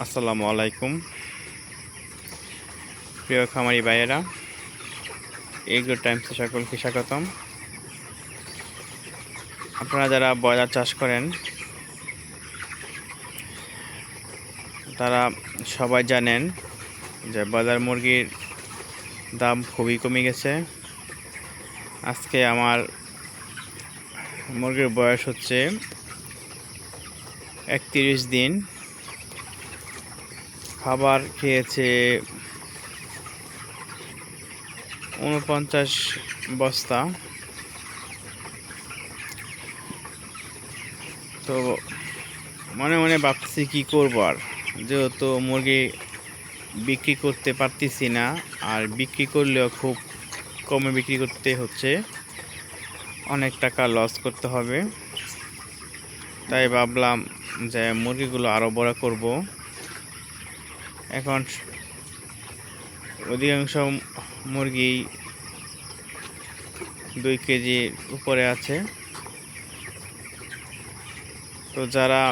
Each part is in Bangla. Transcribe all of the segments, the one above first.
আসসালামু আলাইকুম। প্রিয় খামারি ভাইয়েরা, এগ্রো টাইমসে সকলকে স্বাগতম। আপনারা যারা ব্রয়লার চাষ করেন, তারা সবাই জানেন যে ব্রয়লার মুরগির দাম খুবই কমে গেছে। আজকে আমার মুরগির বয়স হচ্ছে একত্রিশ দিন। খাবার খেয়েছে উনপঞ্চাশ বস্তা। তো মনে মনে ভাবছি কী করব আর। যেহেতু মুরগি বিক্রি করতে পারতেছি না, আর বিক্রি করলেও খুব কমে বিক্রি করতে হচ্ছে। অনেক টাকা লস করতে হবে। তাই ভাবলাম যে মুরগিগুলো আরও বড় করব। এখন অধিকাংশ মুরগি দুই কেজি উপরে আছে। তো যারা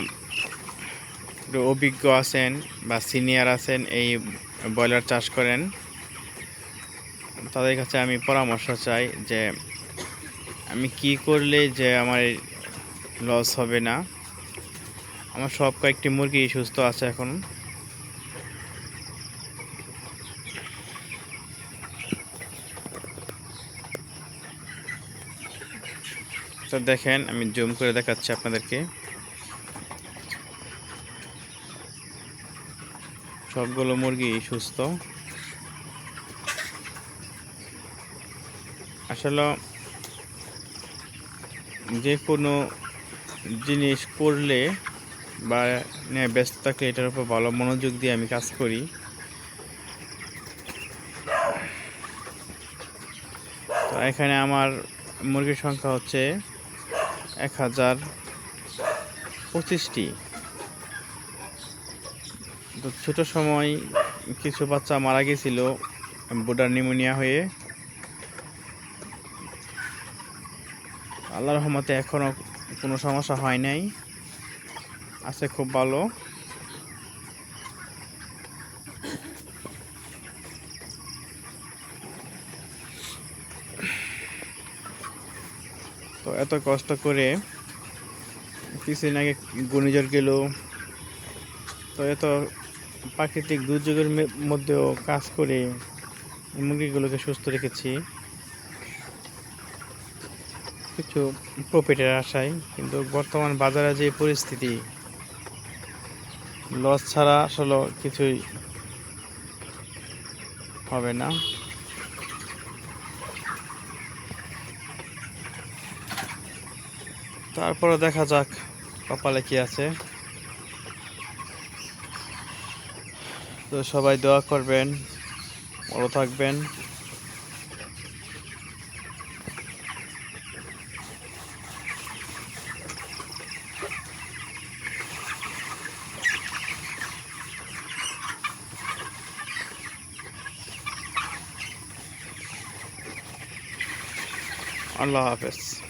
অভিজ্ঞ আছেন বা সিনিয়র আছেন, এই ব্রয়লার চাষ করেন, তাদের কাছে আমি পরামর্শ চাই যে আমি কি করলে যে আমার লস হবে না। আমার সব কয়েকটি মুরগি সুস্থ আছে এখন। তো দেখেন, আমি জুম করে দেখাচ্ছি আপনাদেরকে। সবগুলো মুরগি সুস্থ। আসলে যে কোনো জিনিস করলে বা ব্যস্ত থাকলে এটার উপর ভালো মনোযোগ দিয়ে আমি কাজ করি। তো এখানে আমার মুরগির সংখ্যা হচ্ছে এক হাজার পঁচিশটি। তো ছোটো সময় কিছু বাচ্চা মারা গেছিল, বোর্ডার নিউমোনিয়া হয়ে। আল্লাহ রহমতে এখনও কোনো সমস্যা হয় নাই। আছে খুব ভালো। এত কষ্ট করে কিছুদিন আগে ঘূর্ণিঝড় গেল। তো এত প্রাকৃতিক দুর্যোগের মধ্যেও কাজ করে মুরগিগুলোকে সুস্থ রেখেছি। কিছু প্রফিটের আশায়, কিন্তু বর্তমান বাজারে যে পরিস্থিতি লস ছাড়া আসলে কিছুই হবে না। তারপরে দেখা যাক কপালে কি আছে। তো সবাই দোয়া করবেন ভালো থাকবেন। আল্লাহ হাফেজ।